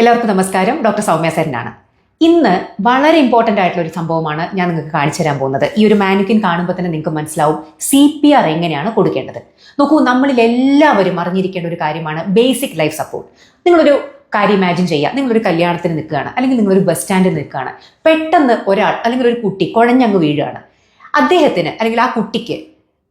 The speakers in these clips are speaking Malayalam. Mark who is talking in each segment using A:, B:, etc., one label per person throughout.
A: എല്ലാവർക്കും നമസ്കാരം. ഡോക്ടർ സൗമ്യ സരനാണ് ഇന്ന് വളരെ ഇമ്പോർട്ടന്റ് ആയിട്ടുള്ള ഒരു സംഭവമാണ് ഞാൻ നിങ്ങൾക്ക് കാണിച്ചു തരാൻ പോകുന്നത്. ഈ ഒരു മാനുക്കിൻ കാണുമ്പോൾ തന്നെ നിങ്ങൾക്ക് മനസ്സിലാവും സി പി ആർ എങ്ങനെയാണ് കൊടുക്കേണ്ടത്. നോക്കൂ നമ്മളിൽ എല്ലാവരും അറിഞ്ഞിരിക്കേണ്ട ഒരു കാര്യമാണ് ബേസിക് ലൈഫ് സപ്പോർട്ട് നിങ്ങളൊരു കാര്യം ഇമാജിൻ ചെയ്യുക. നിങ്ങളൊരു കല്യാണത്തിന് നിൽക്കുകയാണ്. അല്ലെങ്കിൽ നിങ്ങളൊരു ബസ് സ്റ്റാൻഡിൽ നിൽക്കുകയാണ്. പെട്ടെന്ന് ഒരാൾ അല്ലെങ്കിൽ ഒരു കുട്ടി കുഴഞ്ഞങ്ങ് വീഴുകയാണ്. അദ്ദേഹത്തിന് അല്ലെങ്കിൽ ആ കുട്ടിക്ക്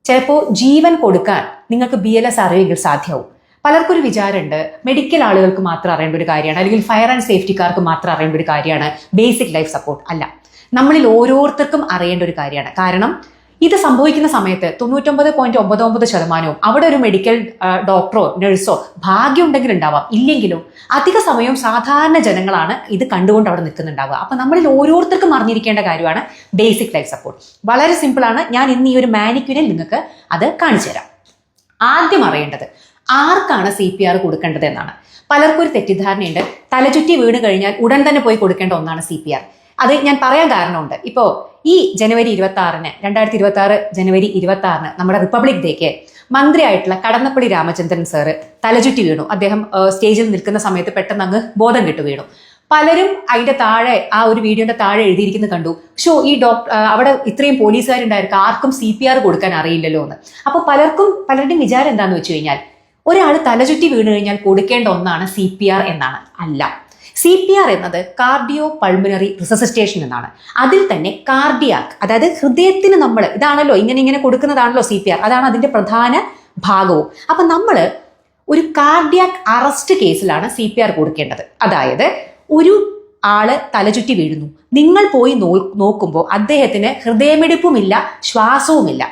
A: ചിലപ്പോൾ ജീവൻ കൊടുക്കാൻ നിങ്ങൾക്ക് ബി എൽ എസ് അറിയുമെങ്കിൽ സാധ്യമാവും. പലർക്കും ഒരു വിചാരമുണ്ട്. മെഡിക്കൽ ആളുകൾക്ക് മാത്രം അറിയേണ്ട ഒരു കാര്യമാണ്. അല്ലെങ്കിൽ ഫയർ ആൻഡ് സേഫ്റ്റിക്കാർക്ക് മാത്രം അറിയേണ്ട ഒരു കാര്യമാണ്. ബേസിക് ലൈഫ് സപ്പോർട്ട് അല്ല. നമ്മളിൽ ഓരോരുത്തർക്കും അറിയേണ്ട ഒരു കാര്യമാണ്. കാരണം ഇത് സംഭവിക്കുന്ന സമയത്ത് തൊണ്ണൂറ്റൊമ്പത് പോയിന്റ് ഒമ്പത് ഒമ്പത് ശതമാനവും അവിടെ ഒരു മെഡിക്കൽ ഡോക്ടറോ നഴ്സോ ഭാഗ്യം ഉണ്ടെങ്കിൽ ഉണ്ടാവാം. ഇല്ലെങ്കിലും അധിക സമയവും സാധാരണ ജനങ്ങളാണ് ഇത് കണ്ടുകൊണ്ട് അവിടെ നിൽക്കുന്നുണ്ടാവുക. അപ്പൊ നമ്മളിൽ ഓരോരുത്തർക്കും അറിഞ്ഞിരിക്കേണ്ട കാര്യമാണ് ബേസിക് ലൈഫ് സപ്പോർട്ട് വളരെ സിമ്പിളാണ് ഞാൻ ഇന്ന് ഈ ഒരു മാനിക്യൂരിൽ നിങ്ങൾക്ക് അത് കാണിച്ചു തരാം. ആദ്യം അറിയേണ്ടത് ആർക്കാണ് സി പി ആർ കൊടുക്കേണ്ടത് എന്നാണ്. പലർക്കും ഒരു തെറ്റിദ്ധാരണയുണ്ട് തലചുറ്റി വീണ് കഴിഞ്ഞാൽ ഉടൻ തന്നെ പോയി കൊടുക്കേണ്ട ഒന്നാണ് സി പി ആർ അത് ഞാൻ പറയാൻ കാരണമുണ്ട്. ഇപ്പോൾ ഈ ജനുവരി ഇരുപത്തി ആറിന് രണ്ടായിരത്തി ഇരുപത്തി ആറ് ജനുവരി ഇരുപത്തി ആറിന് നമ്മുടെ റിപ്പബ്ലിക് ഡേക്ക് മന്ത്രിയായിട്ടുള്ള കടന്നപ്പള്ളി രാമചന്ദ്രൻ സാറ് തലചുറ്റി വീണു. അദ്ദേഹം സ്റ്റേജിൽ നിൽക്കുന്ന സമയത്ത് പെട്ടെന്ന് അങ്ങ് ബോധം കെട്ടു വീണു. പലരും അതിന്റെ താഴെ ആ ഒരു വീഡിയോന്റെ താഴെ എഴുതിയിരിക്കുന്നത് കണ്ടു. ഷോ ഈ ഡോക്ടർ അവിടെ ഇത്രയും പോലീസുകാരുണ്ടായിരിക്കും ആർക്കും സി പി ആർ കൊടുക്കാൻ അറിയില്ലല്ലോ എന്ന്. അപ്പൊ പലർക്കും പലരുടെയും വിചാരം എന്താണെന്ന് വെച്ച് കഴിഞ്ഞാൽ ഒരാൾ തലചുറ്റി വീണു കഴിഞ്ഞാൽ കൊടുക്കേണ്ട ഒന്നാണ് സി പി ആർ എന്നാണ്. അല്ല. സി പി ആർ എന്നത് കാർഡിയോ പൾമിനറി റിസസിറ്റേഷൻ എന്നാണ്. അതിൽ തന്നെ കാർഡിയാക് അതായത് ഹൃദയത്തിന് നമ്മൾ ഇതാണല്ലോ ഇങ്ങനെ ഇങ്ങനെ കൊടുക്കുന്നതാണല്ലോ സി പി ആർ അതാണ് അതിന്റെ പ്രധാന ഭാഗവും. അപ്പൊ നമ്മൾ ഒരു കാർഡിയാക് അറസ്റ്റ് കേസിലാണ് സി പി ആർ കൊടുക്കേണ്ടത്. അതായത് ഒരു ആൾ തലചുറ്റി വീഴുന്നു. നിങ്ങൾ പോയി നോ നോക്കുമ്പോൾ അദ്ദേഹത്തിന് ഹൃദയമിടിപ്പുമില്ല ശ്വാസവുമില്ല.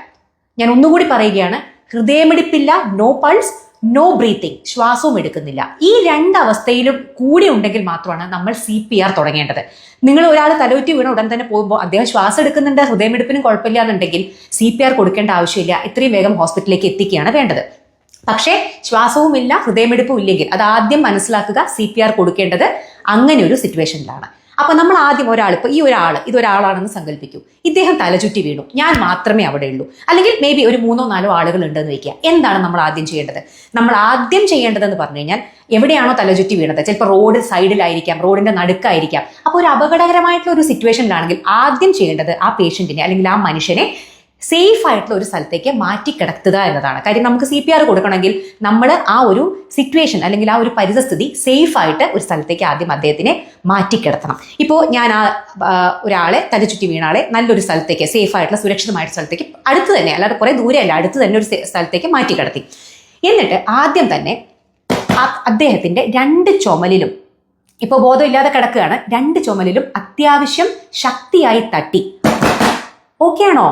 A: ഞാൻ ഒന്നുകൂടി പറയുകയാണ്. ഹൃദയമിടിപ്പില്ല നോ പൾസ് നോ ബ്രീത്തിങ് ശ്വാസവും എടുക്കുന്നില്ല. ഈ രണ്ട് അവസ്ഥയിലും കൂടി ഉണ്ടെങ്കിൽ മാത്രമാണ് നമ്മൾ സി പി ആർ തുടങ്ങേണ്ടത്. നിങ്ങൾ ഒരാൾ തലോറ്റി വീണ ഉടൻ തന്നെ പോകുമ്പോൾ അദ്ദേഹം ശ്വാസം എടുക്കുന്നുണ്ട് ഹൃദയമെടുപ്പിനും കുഴപ്പമില്ല എന്നുണ്ടെങ്കിൽ സി പി ആർ കൊടുക്കേണ്ട ആവശ്യമില്ല. ഇത്രയും വേഗം ഹോസ്പിറ്റലിലേക്ക് എത്തിക്കുകയാണ് വേണ്ടത്. പക്ഷേ ശ്വാസവുമില്ല ഹൃദയമെടുപ്പും ഇല്ലെങ്കിൽ അത് ആദ്യം മനസ്സിലാക്കുക സി പി ആർ കൊടുക്കേണ്ടത് അങ്ങനെ ഒരു സിറ്റുവേഷനിലാണ് അപ്പൊ നമ്മൾ ആദ്യം ഒരാൾ ഇപ്പൊ ഈ ഒരാൾ ഇതൊരാളാണെന്ന് സങ്കല്പിക്കൂ. ഇദ്ദേഹം തലചുറ്റി വീണു. ഞാൻ മാത്രമേ അവിടെ ഉള്ളൂ. അല്ലെങ്കിൽ മേ ബി ഒരു മൂന്നോ നാലോ ആളുകൾ ഉണ്ടെന്ന് വയ്ക്കുക. എന്താണ് നമ്മൾ ആദ്യം ചെയ്യേണ്ടത്? നമ്മൾ ആദ്യം ചെയ്യേണ്ടതെന്ന് പറഞ്ഞു കഴിഞ്ഞാൽ എവിടെയാണോ തലചുറ്റി വീണത്? ചിലപ്പോൾ റോഡ് സൈഡിലായിരിക്കാം റോഡിന്റെ നടുക്കായിരിക്കാം. അപ്പോൾ ഒരു അപകടകരമായിട്ടുള്ള ഒരു സിറ്റുവേഷനിലാണെങ്കിൽ ആദ്യം ചെയ്യേണ്ടത് ആ പേഷ്യന്റിനെ അല്ലെങ്കിൽ ആ മനുഷ്യനെ സേഫ് ആയിട്ടുള്ള ഒരു സ്ഥലത്തേക്ക് മാറ്റി കിടത്തുക എന്നതാണ്. കാര്യം നമുക്ക് സി പി ആർ കൊടുക്കണമെങ്കിൽ നമ്മൾ ആ ഒരു സിറ്റുവേഷൻ അല്ലെങ്കിൽ ആ ഒരു പരിതസ്ഥിതി സേഫ് ആയിട്ട് ഒരു സ്ഥലത്തേക്ക് ആദ്യം അദ്ദേഹത്തിനെ മാറ്റി കിടത്തണം ഇപ്പോൾ ഞാൻ ആ ഒരാളെ തലചുറ്റി വീണാളെ നല്ലൊരു സ്ഥലത്തേക്ക് സേഫ് ആയിട്ടുള്ള സുരക്ഷിതമായിട്ടുള്ള സ്ഥലത്തേക്ക് അടുത്ത് തന്നെ അല്ലാതെ കുറേ ദൂരെയല്ല അടുത്ത് തന്നെ ഒരു സ്ഥലത്തേക്ക് മാറ്റി കിടത്തി എന്നിട്ട് ആദ്യം തന്നെ അദ്ദേഹത്തിന്റെ രണ്ട് ചുമലിലും ഇപ്പോൾ ബോധമില്ലാതെ കിടക്കുകയാണ് രണ്ട് ചുമലിലും അത്യാവശ്യം ശക്തിയായി തട്ടി. ഓക്കെ ആണോ?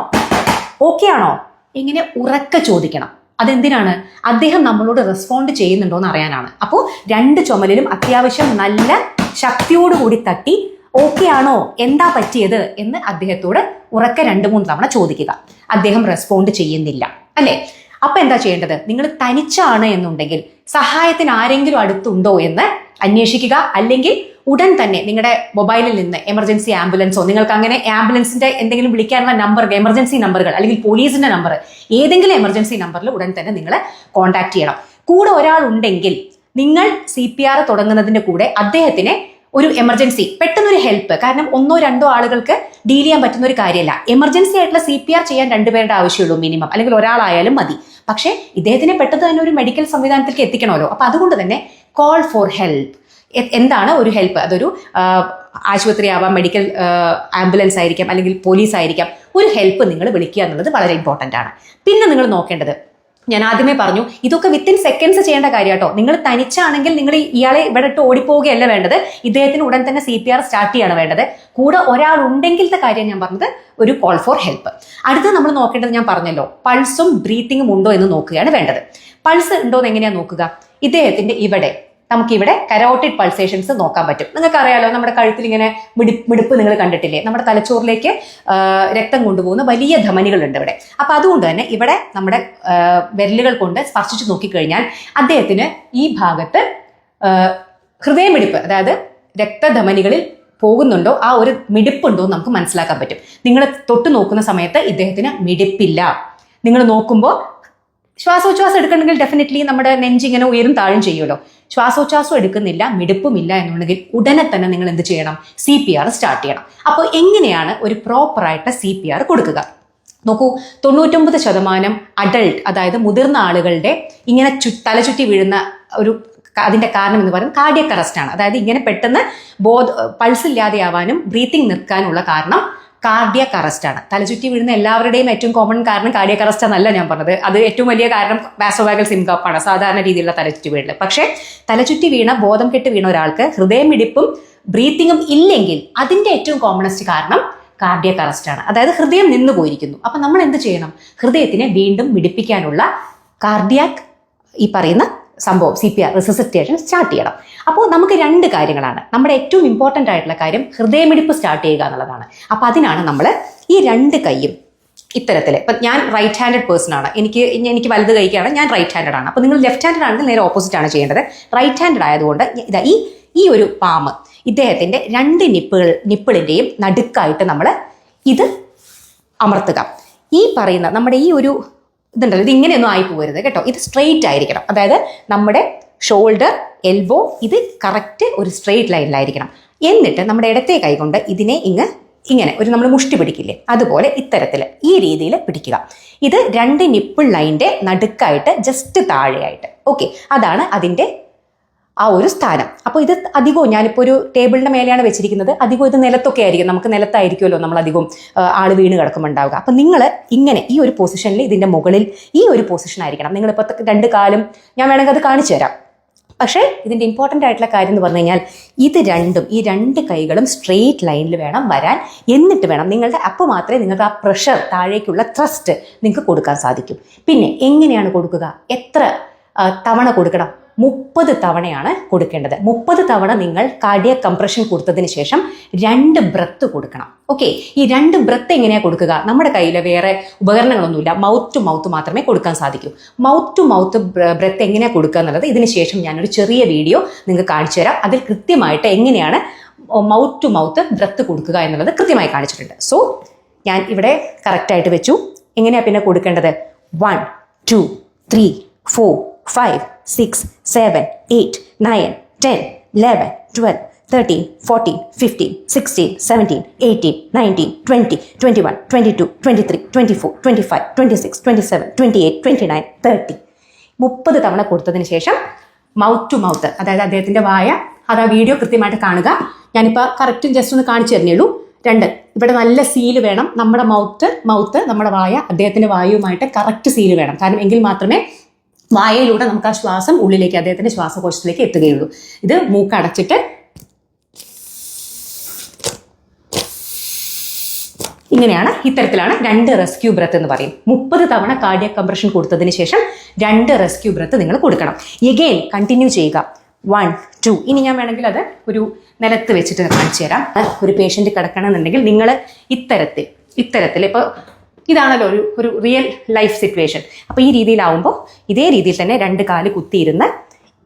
A: ഓക്കെ ആണോ? ഇങ്ങനെ ഉറക്ക ചോദിക്കണം. അതെന്തിനാണ്? അദ്ദേഹം നമ്മളോട് റെസ്പോണ്ട് ചെയ്യുന്നുണ്ടോ എന്ന് അറിയാനാണ്. അപ്പോൾ രണ്ട് ചുമലിലും അത്യാവശ്യം നല്ല ശക്തിയോടുകൂടി തട്ടി ഓക്കെ ആണോ? എന്താ പറ്റിയത്? എന്ന് അദ്ദേഹത്തോട് ഉറക്കെ രണ്ട് മൂന്ന് തവണ ചോദിക്കുക. അദ്ദേഹം റെസ്പോണ്ട് ചെയ്യുന്നില്ല. അല്ലേ? അപ്പൊ എന്താ ചെയ്യേണ്ടത്? നിങ്ങൾ തനിച്ചാണ് എന്നുണ്ടെങ്കിൽ സഹായത്തിന് ആരെങ്കിലും അടുത്തുണ്ടോ എന്ന് അന്വേഷിക്കുക. അല്ലെങ്കിൽ ഉടൻ തന്നെ നിങ്ങളുടെ മൊബൈലിൽ നിന്ന് എമർജൻസി ആംബുലൻസോ നിങ്ങൾക്ക് അങ്ങനെ ആംബുലൻസിന്റെ എന്തെങ്കിലും വിളിക്കാനുള്ള നമ്പർ എമർജൻസി നമ്പറുകൾ അല്ലെങ്കിൽ പോലീസിന്റെ നമ്പർ ഏതെങ്കിലും എമർജൻസി നമ്പറിൽ ഉടൻ തന്നെ നിങ്ങൾ കോൺടാക്ട് ചെയ്യണം. കൂടെ ഒരാൾ ഉണ്ടെങ്കിൽ നിങ്ങൾ സി പി ആർ തുടങ്ങുന്നതിന്റെ കൂടെ അദ്ദേഹത്തിന് ഒരു എമർജൻസി പെട്ടെന്നൊരു ഹെൽപ്പ് കാരണം ഒന്നോ രണ്ടോ ആളുകൾക്ക് ഡീൽ ചെയ്യാൻ പറ്റുന്ന ഒരു കാര്യമല്ല എമർജൻസി ആയിട്ടുള്ള സി പി ആർ ചെയ്യാൻ രണ്ടുപേരുടെ ആവശ്യമുള്ളൂ മിനിമം അല്ലെങ്കിൽ ഒരാളായാലും മതി. പക്ഷേ ഇദ്ദേഹത്തിനെ പെട്ടെന്ന് തന്നെ ഒരു മെഡിക്കൽ സംവിധാനത്തിലേക്ക് എത്തിക്കണമല്ലോ. അപ്പൊ അതുകൊണ്ട് തന്നെ കോൾ ഫോർ ഹെൽപ്പ് എന്താണ് ഒരു ഹെൽപ്പ് അതൊരു ആശുപത്രി ആവാം മെഡിക്കൽ ആംബുലൻസ് ആയിരിക്കാം അല്ലെങ്കിൽ പോലീസ് ആയിരിക്കാം ഒരു ഹെൽപ്പ് നിങ്ങൾ വിളിക്കുക എന്നുള്ളത് വളരെ ഇമ്പോർട്ടന്റ് ആണ്. പിന്നെ നിങ്ങൾ നോക്കേണ്ടത് ഞാൻ ആദ്യമേ പറഞ്ഞു ഇതൊക്കെ വിത്തിൻ സെക്കൻഡ്സ് ചെയ്യേണ്ട കാര്യം കേട്ടോ നിങ്ങൾ തനിച്ചാണെങ്കിൽ നിങ്ങൾ ഇയാളെ ഇവിടെ ഇട്ട് ഓടിപ്പോവുകയല്ല വേണ്ടത്. ഇദ്ദേഹത്തിന് ഉടൻ തന്നെ സി പി ആർ സ്റ്റാർട്ട് ചെയ്യാണ് വേണ്ടത്. കൂടെ ഒരാൾ ഉണ്ടെങ്കിലത്തെ കാര്യം ഞാൻ പറഞ്ഞത് ഒരു കോൾ ഫോർ ഹെൽപ്പ് അടുത്ത് നമ്മൾ നോക്കേണ്ടത് ഞാൻ പറഞ്ഞല്ലോ പൾസും ബ്രീത്തിങ്ങും ഉണ്ടോ എന്ന് നോക്കുകയാണ് വേണ്ടത്. പൾസ് ഉണ്ടോ എന്ന് എങ്ങനെയാണ് നോക്കുക? ഇദ്ദേഹത്തിന്റെ ഇവിടെ നമുക്കിവിടെ കരോട്ടിഡ് പൾസേഷൻസ് നോക്കാൻ പറ്റും. നിങ്ങൾക്ക് അറിയാലോ നമ്മുടെ കഴുത്തിൽ ഇങ്ങനെ മിടി മിടിപ്പ് നിങ്ങൾ കണ്ടിട്ടില്ലേ? നമ്മുടെ തലച്ചോറിലേക്ക് രക്തം കൊണ്ടുപോകുന്ന വലിയ ധമനികളുണ്ട് ഇവിടെ. അപ്പൊ അതുകൊണ്ട് തന്നെ ഇവിടെ നമ്മുടെ വിരലുകൾ കൊണ്ട് സ്പർശിച്ചു നോക്കിക്കഴിഞ്ഞാൽ അദ്ദേഹത്തിന് ഈ ഭാഗത്ത് ഹൃദയമിടിപ്പ് അതായത് രക്തധമനികളിൽ പോകുന്നുണ്ടോ ആ ഒരു മിടിപ്പുണ്ടോ എന്ന് നമുക്ക് മനസ്സിലാക്കാൻ പറ്റും. നിങ്ങൾ തൊട്ട് നോക്കുന്ന സമയത്ത് ഇദ്ദേഹത്തിന് മിടിപ്പില്ല. നിങ്ങൾ നോക്കുമ്പോൾ ശ്വാസോച്ഛ്വാസം എടുക്കണമെങ്കിൽ ഡെഫിനറ്റ്ലി നമ്മുടെ നെഞ്ചിങ്ങനെ ഉയരും താഴും ചെയ്യുമല്ലോ. ശ്വാസോച്ഛ്വാസം എടുക്കുന്നില്ല മിടുപ്പുമില്ല എന്നുണ്ടെങ്കിൽ ഉടനെ തന്നെ നിങ്ങൾ എന്ത് ചെയ്യണം? സി പി ആർ സ്റ്റാർട്ട് ചെയ്യണം. അപ്പോൾ എങ്ങനെയാണ് ഒരു പ്രോപ്പറായിട്ട് സി പി ആർ കൊടുക്കുക? നോക്കൂ തൊണ്ണൂറ്റൊമ്പത് ശതമാനം അഡൾട്ട് അതായത് മുതിർന്ന ആളുകളുടെ ഇങ്ങനെ ചു തലചുറ്റി വീഴുന്ന ഒരു അതിന്റെ കാരണം എന്ന് പറയുന്നത് കാർഡിയക് അറസ്റ്റ് ആണ്. അതായത് ഇങ്ങനെ പെട്ടെന്ന് ബോധ പൾസ് ഇല്ലാതെയാവാനും ബ്രീത്തിങ് നിൽക്കാനുള്ള കാരണം കാർഡിയക് അറസ്റ്റ് ആണ്. തലചുറ്റി വീഴുന്ന എല്ലാവരുടെയും ഏറ്റവും കോമൺ കാരണം കാർഡിയക് അറസ്റ്റ് എന്നല്ല ഞാൻ പറഞ്ഞത്. അത് ഏറ്റവും വലിയ കാരണം വാസോവാഗൽ ആണ്. സാധാരണ രീതിയിലുള്ള തലചുറ്റി വീഴൽ പക്ഷേ തലചുറ്റി വീണ ബോധം കെട്ട് വീണ ഒരാൾക്ക് ഹൃദയമിടിപ്പും ബ്രീത്തിങ്ങും ഇല്ലെങ്കിൽ അതിന്റെ ഏറ്റവും കോമണസ്റ്റ് കാരണം കാർഡിയക് അറസ്റ്റ് ആണ്. അതായത് ഹൃദയം നിന്നു പോയിരിക്കുന്നു. അപ്പൊ നമ്മൾ എന്ത് ചെയ്യണം? ഹൃദയത്തിനെ വീണ്ടും മിടിപ്പിക്കാനുള്ള കാർഡിയാക് ഈ പറയുന്ന സംഭവം C P R resuscitation start ചെയ്യണം. അപ്പോൾ നമുക്ക് രണ്ട് കാര്യങ്ങളാണ്. നമ്മുടെ ഏറ്റവും ഇമ്പോർട്ടന്റ് ആയിട്ടുള്ള കാര്യം ഹൃദയമിടിപ്പ് സ്റ്റാർട്ട് ചെയ്യുക എന്നുള്ളതാണ്. അപ്പോൾ അതിനാണ് നമ്മൾ ഈ രണ്ട് കൈയും ഇത്തരത്തിൽ ഇപ്പം ഞാൻ റൈറ്റ് ഹാൻഡഡ് പേഴ്സൺ ആണ്. എനിക്ക് എനിക്ക് വലത് കൈക്കാണ് ഞാൻ റൈറ്റ് ഹാൻഡഡ് ആണ്. അപ്പോൾ നിങ്ങൾ ലെഫ്റ്റ് ഹാൻഡഡ് ആണെങ്കിൽ നേരെ ഓപ്പോസിറ്റ് ആണ് ചെയ്യേണ്ടത്. റൈറ്റ് ഹാൻഡഡ് ആയതുകൊണ്ട് ഇതാ ഈ ഈ ഒരു പാമ്പ് ഇദ്ദേഹത്തിന്റെ രണ്ട് നിപ്പുകൾ നിപ്പിളിന്റെയും നടുക്കായിട്ട് നമ്മൾ ഇത് അമർത്തുക. ഈ പറയുന്ന നമ്മുടെ ഈ ഒരു ഇതുണ്ടല്ലോ. ഇത് ഇങ്ങനെയൊന്നും ആയി പോകരുത് കേട്ടോ. ഇത് സ്ട്രെയിറ്റ് ആയിരിക്കണം. അതായത് നമ്മുടെ ഷോൾഡർ എൽബോ ഇത് കറക്റ്റ് ഒരു സ്ട്രെയിറ്റ് ലൈനിലായിരിക്കണം എന്നിട്ട് നമ്മുടെ ഇടത്തെ കൈകൊണ്ട് ഇതിനെ ഇങ്ങ് ഇങ്ങനെ ഒരു നമ്മൾ മുഷ്ടി പിടിക്കില്ലേ? അതുപോലെ ഇത്തരത്തിൽ ഈ രീതിയിൽ പിടിക്കുക. ഇത് രണ്ട് നിപ്പിൾ ലൈന്റെ നടുക്കായിട്ട് ജസ്റ്റ് താഴെയായിട്ട്. ഓക്കെ അതാണ് അതിന്റെ ആ ഒരു സ്ഥാനം. അപ്പോൾ ഇത് അധികവും ഞാനിപ്പോൾ ഒരു ടേബിളിന്റെ മേലെയാണ് വെച്ചിരിക്കുന്നത്. അധികവും ഇത് നിലത്തൊക്കെ ആയിരിക്കും. നമുക്ക് നിലത്തായിരിക്കുമല്ലോ നമ്മൾ അധികം ആൾ വീണ് കിടക്കുമുണ്ടാവുക അപ്പം നിങ്ങൾ ഇങ്ങനെ ഈ ഒരു പൊസിഷനിൽ ഇതിന്റെ മുകളിൽ ഈ ഒരു പൊസിഷൻ ആയിരിക്കണം. നിങ്ങളിപ്പോൾ രണ്ട് കാലും ഞാൻ വേണമെങ്കിൽ അത് കാണിച്ചു തരാം. പക്ഷേ ഇതിന്റെ ഇമ്പോർട്ടന്റ് ആയിട്ടുള്ള കാര്യം എന്ന് പറഞ്ഞു കഴിഞ്ഞാൽ ഇത് രണ്ടും ഈ രണ്ട് കൈകളും സ്ട്രെയിറ്റ് ലൈനിൽ വേണം വരാൻ. എന്നിട്ട് വേണം നിങ്ങളുടെ അപ്പോൾ മാത്രമേ നിങ്ങൾക്ക് ആ പ്രഷർ താഴേക്കുള്ള ത്രസ്റ്റ് നിങ്ങൾക്ക് കൊടുക്കാൻ സാധിക്കും. പിന്നെ എങ്ങനെയാണ് കൊടുക്കുക? എത്ര തവണ കൊടുക്കണം? മുപ്പത് തവണയാണ് കൊടുക്കേണ്ടത്. മുപ്പത് തവണ നിങ്ങൾ കാർഡിയ കംപ്രഷൻ കൊടുത്തതിന് ശേഷം രണ്ട് ബ്രത്ത് കൊടുക്കണം. ഓക്കെ ഈ രണ്ട് ബ്രത്ത് എങ്ങനെയാണ് കൊടുക്കുക? നമ്മുടെ കയ്യിൽ വേറെ ഉപകരണങ്ങളൊന്നുമില്ല. മൗത്ത് ടു മൗത്ത് മാത്രമേ കൊടുക്കാൻ സാധിക്കൂ. മൗത്ത് ടു മൗത്ത് ബ്രത്ത് എങ്ങനെയാണ് കൊടുക്കുക എന്നുള്ളത് ഇതിന് ശേഷം ഞാനൊരു ചെറിയ വീഡിയോ നിങ്ങൾക്ക് കാണിച്ചു തരാം. അതിൽ കൃത്യമായിട്ട് എങ്ങനെയാണ് മൗത്ത് ടു മൗത്ത് ബ്രത്ത് കൊടുക്കുക എന്നുള്ളത് കൃത്യമായി കാണിച്ചിട്ടുണ്ട്. സോ ഞാൻ ഇവിടെ കറക്റ്റായിട്ട് വെച്ചു. എങ്ങനെയാണ് പിന്നെ കൊടുക്കേണ്ടത്? One two three four five six seven eight nine ten eleven twelve thirteen fourteen fifteen sixteen seventeen eighteen nineteen twenty twenty one twenty two twenty three twenty four twenty five twenty six twenty seven twenty eight twenty nine thirty മുപ്പത് തവണ കൊടുത്തതിന് ശേഷം മൗത്ത് ടു മൗത്ത് അതായത് അദ്ദേഹത്തിന്റെ വായ അത് ആ വീഡിയോ കൃത്യമായിട്ട് കാണുക. ഞാനിപ്പോൾ കറക്റ്റ് ജസ്റ്റ് ഒന്ന് കാണിച്ചു തരുന്നേ ഉള്ളൂ. രണ്ട് ഇവിടെ നല്ല സീൽ വേണം. നമ്മുടെ മൗത്ത് മൗത്ത് നമ്മുടെ വായ അദ്ദേഹത്തിന്റെ വായുവുമായിട്ട് കറക്റ്റ് സീൽ വേണം. കാരണം എങ്കിൽ മാത്രമേ വായയിലൂടെ നമുക്ക് ആ ശ്വാസം ഉള്ളിലേക്ക് അദ്ദേഹത്തിന്റെ ശ്വാസകോശത്തിലേക്ക് എത്തുകയുള്ളൂ. ഇത് മൂക്കടച്ചിട്ട് ഇങ്ങനെയാണ് ഇത്തരത്തിലാണ് രണ്ട് റെസ്ക്യൂ ബ്രത്ത് എന്ന് പറയും. മുപ്പത് തവണ കാർഡിയക് കംപ്രഷൻ കൊടുത്തതിന് ശേഷം രണ്ട് റെസ്ക്യൂ ബ്രത്ത് നിങ്ങൾ കൊടുക്കണം. എഗെയിൻ കണ്ടിന്യൂ ചെയ്യുക. വൺ ടു ഇനി ഞാൻ വേണമെങ്കിൽ അത് ഒരു നിലത്ത് വെച്ചിട്ട് കാണിച്ചു തരാം ഒരു പേഷ്യന്റ് കിടക്കണമെന്നുണ്ടെങ്കിൽ നിങ്ങൾ ഇത്തരത്തിൽ ഇത്തരത്തിൽ ഇപ്പോൾ ഇതാണല്ലോ ഒരു ഒരു റിയൽ ലൈഫ് സിറ്റുവേഷൻ അപ്പോൾ ഈ രീതിയിലാവുമ്പോൾ ഇതേ രീതിയിൽ തന്നെ രണ്ട് കാൽ കുത്തിയിരുന്ന്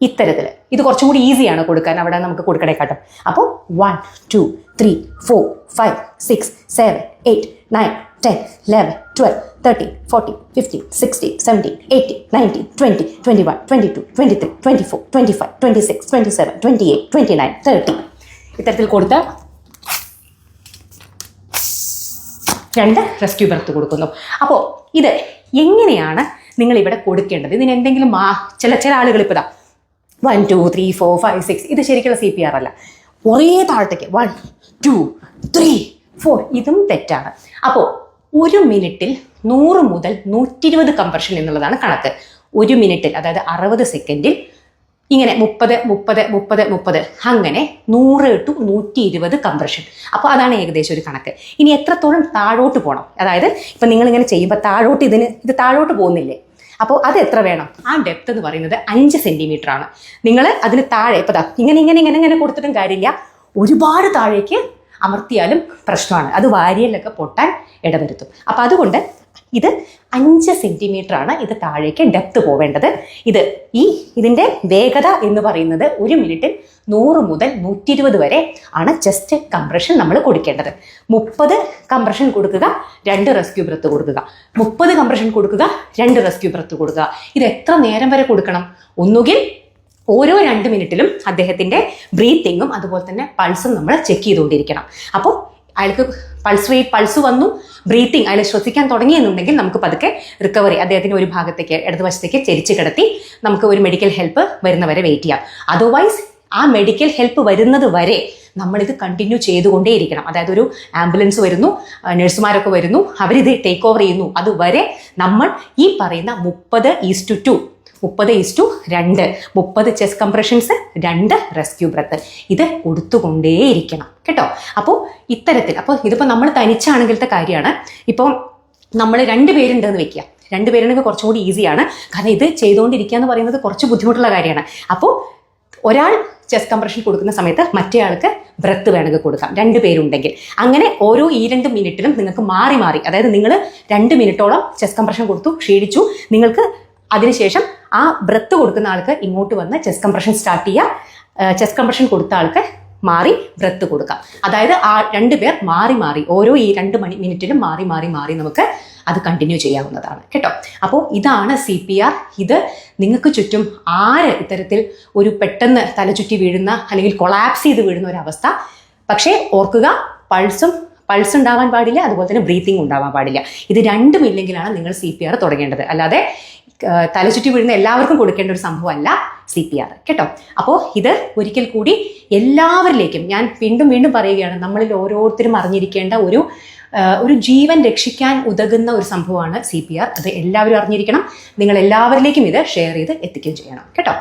A: ഇത്തരത്തിൽ ഇത് കുറച്ചും കൂടി ഈസിയാണ് കൊടുക്കാൻ. അവിടെ നമുക്ക് കൊടുക്കണേക്കാട്ടും അപ്പോൾ one two three four five six seven eight nine ten eleven twelve thirteen fourteen fifteen sixteen seventeen eighteen nineteen twenty twenty one twenty two twenty three twenty four twenty five twenty six twenty seven twenty eight twenty nine thirty ഇത്തരത്തിൽ കൊടുത്ത് രണ്ട് റെസ്ക്യൂ ബർത്ത് കൊടുക്കുന്നു. അപ്പോൾ ഇത് എങ്ങനെയാണ് നിങ്ങൾ ഇവിടെ കൊടുക്കേണ്ടത്? ഇതിന് എന്തെങ്കിലും ചില ചില ആളുകൾ ഇപ്പോൾ ഇതാ one two three four five six ഇത് ശരിക്കുള്ള സി പി ആർ അല്ല. ഒരേ താഴത്തേക്ക് വൺ ടു ത്രീ ഫോർ ഇതും തെറ്റാണ്. അപ്പോൾ ഒരു മിനിറ്റിൽ നൂറ് മുതൽ നൂറ്റി ഇരുപത് കംപ്രഷൻ എന്നുള്ളതാണ് കണക്ക്. ഒരു മിനിറ്റിൽ അതായത് അറുപത് സെക്കൻഡിൽ ഇങ്ങനെ മുപ്പത് മുപ്പത് മുപ്പത് മുപ്പത്. അങ്ങനെ നൂറ് ടു നൂറ്റി ഇരുപത് കംപ്രഷൻ അപ്പോൾ അതാണ് ഏകദേശം ഒരു കണക്ക്. ഇനി എത്രത്തോളം താഴോട്ട് പോകണം അതായത് ഇപ്പം നിങ്ങളിങ്ങനെ ചെയ്യുമ്പോൾ താഴോട്ട് ഇതിന് ഇത് താഴോട്ട് പോകുന്നില്ലേ? അപ്പോൾ അത് എത്ര വേണം? ആ ഡെപ്ത് എന്ന് പറയുന്നത് അഞ്ച് സെന്റിമീറ്റർ ആണ്. നിങ്ങൾ അതിന് താഴെ ഇപ്പോൾ ദാ ഇങ്ങനെ ഇങ്ങനെ ഇങ്ങനെ ഇങ്ങനെ കൊടുത്തിട്ടും കാര്യമില്ല. ഒരുപാട് താഴേക്ക് അമർത്തിയാലും പ്രശ്നമാണ്. അത് വാരിയലൊക്കെ പൊട്ടാൻ ഇടവരുത്തും. അപ്പം അതുകൊണ്ട് ഇത് അഞ്ച് സെന്റിമീറ്റർ ആണ് ഇത് താഴേക്ക് ഡെപ്ത് പോവേണ്ടത്. ഇത് ഈ ഇതിന്റെ വേഗത എന്ന് പറയുന്നത് ഒരു മിനിറ്റിൽ നൂറ് മുതൽ നൂറ്റി ഇരുപത് വരെ ആണ് ചെസ്റ്റ് കംപ്രഷൻ നമ്മൾ കൊടുക്കേണ്ടത്. മുപ്പത് കംപ്രഷൻ കൊടുക്കുക രണ്ട് റെസ്ക്യൂ ബ്രത്ത് കൊടുക്കുക. മുപ്പത് കംപ്രഷൻ കൊടുക്കുക രണ്ട് റെസ്ക്യൂ ബ്രത്ത് കൊടുക്കുക. ഇത് എത്ര നേരം വരെ കൊടുക്കണം? ഒന്നുകിൽ ഓരോ രണ്ട് മിനിറ്റിലും അദ്ദേഹത്തിന്റെ ബ്രീത്തിങ്ങും അതുപോലെ തന്നെ പൾസും നമ്മൾ ചെക്ക് ചെയ്തുകൊണ്ടിരിക്കണം. അപ്പോൾ അയാൾക്ക് പൾസ് റേറ്റ് പൾസ് വന്നു ബ്രീത്തിങ് അയാൾ ശ്വസിക്കാൻ തുടങ്ങിയെന്നുണ്ടെങ്കിൽ നമുക്ക് പതുക്കെ റിക്കവറി അദ്ദേഹത്തിന് ഒരു ഭാഗത്തേക്ക് ഇടതുവശത്തേക്ക് ചെരിച്ച് കിടത്തി നമുക്ക് ഒരു മെഡിക്കൽ ഹെൽപ്പ് വരുന്നവരെ വെയിറ്റ് ചെയ്യാം. അതർവൈസ് ആ മെഡിക്കൽ ഹെൽപ്പ് വരുന്നത് വരെ നമ്മളിത് കണ്ടിന്യൂ ചെയ്തുകൊണ്ടേയിരിക്കണം. അതായത് ഒരു ആംബുലൻസ് വരുന്നു നഴ്സുമാരൊക്കെ വരുന്നു അവരിത് ടേക്ക് ഓവർ ചെയ്യുന്നു. അതുവരെ നമ്മൾ ഈ പറയുന്ന മുപ്പത് ഈസ്റ്റു ടു മുപ്പത് ഈസ്റ്റു രണ്ട്. മുപ്പത് ചെസ് കംപ്രഷൻസ് രണ്ട് റെസ്ക്യൂ ബ്രത്ത് ഇത് കൊടുത്തുകൊണ്ടേയിരിക്കണം. കേട്ടോ? അപ്പോൾ ഇത്തരത്തിൽ അപ്പോൾ ഇതിപ്പോൾ നമ്മൾ തനിച്ചാണെങ്കിലത്തെ കാര്യമാണ്. ഇപ്പോൾ നമ്മൾ രണ്ട് പേരുണ്ടെന്ന് വെക്കുക. രണ്ട് പേരുണ്ടെങ്കിൽ കുറച്ചുകൂടി ഈസിയാണ് കാരണം ഇത് ചെയ്തുകൊണ്ടിരിക്കുക എന്ന് പറയുന്നത് കുറച്ച് ബുദ്ധിമുട്ടുള്ള കാര്യമാണ്. അപ്പോൾ ഒരാൾ ചെസ്റ്റ് കംപ്രഷൻ കൊടുക്കുന്ന സമയത്ത് മറ്റേ ആൾക്ക് ബ്രത്ത് വേണമെങ്കിൽ കൊടുക്കാം. രണ്ട് പേരുണ്ടെങ്കിൽ. അങ്ങനെ ഓരോ ഈ രണ്ട് മിനിറ്റിലും നിങ്ങൾക്ക് മാറി മാറി അതായത് നിങ്ങൾ രണ്ട് മിനിറ്റോളം ചെസ്റ്റ് കംപ്രഷൻ കൊടുത്തു ക്ഷീണിച്ചു. നിങ്ങൾക്ക് അതിനുശേഷം ആ ബ്രത്ത് കൊടുക്കുന്ന ആൾക്ക് ഇങ്ങോട്ട് വന്ന് ചെസ്റ്റ് കംപ്രഷൻ സ്റ്റാർട്ട് ചെയ്യുക ചെസ്റ്റ് കംപ്രഷൻ കൊടുത്ത ആൾക്ക് മാറി ബ്രത്ത് കൊടുക്കാം. അതായത് ആ രണ്ട് പേർ മാറി മാറി ഓരോ ഈ രണ്ട് മണി മിനിറ്റിലും മാറി മാറി മാറി നമുക്ക് അത് കണ്ടിന്യൂ ചെയ്യാവുന്നതാണ്. കേട്ടോ? അപ്പോൾ ഇതാണ് സി പി ആർ ഇത് നിങ്ങൾക്ക് ചുറ്റും ആര് ഇത്തരത്തിൽ ഒരു പെട്ടെന്ന് തലചുറ്റി വീഴുന്ന അല്ലെങ്കിൽ കൊളാപ്സ് ചെയ്ത് വീഴുന്ന ഒരു അവസ്ഥ പക്ഷേ ഓർക്കുക പൾസും പൾസ് ഉണ്ടാവാൻ പാടില്ല അതുപോലെ തന്നെ ബ്രീത്തിങ് ഉണ്ടാവാൻ പാടില്ല. ഇത് രണ്ടും ഇല്ലെങ്കിലാണ് നിങ്ങൾ സി പി ആർ തുടങ്ങേണ്ടത്. അല്ലാതെ തലചുറ്റി വീഴുന്ന എല്ലാവർക്കും കൊടുക്കേണ്ട ഒരു സംഭവമല്ല സി പി ആർ കേട്ടോ? അപ്പോൾ ഇത് ഒരിക്കൽ കൂടി എല്ലാവരിലേക്കും ഞാൻ വീണ്ടും വീണ്ടും പറയുകയാണ് നമ്മളിൽ ഓരോരുത്തരും അറിഞ്ഞിരിക്കേണ്ട ഒരു ഒരു ജീവൻ രക്ഷിക്കാൻ ഉതകുന്ന ഒരു സംഭവമാണ് സി പി ആർ അത് എല്ലാവരും അറിഞ്ഞിരിക്കണം. നിങ്ങൾ എല്ലാവരിലേക്കും ഇത് ഷെയർ ചെയ്ത് എത്തിക്കുകയും ചെയ്യണം. കേട്ടോ?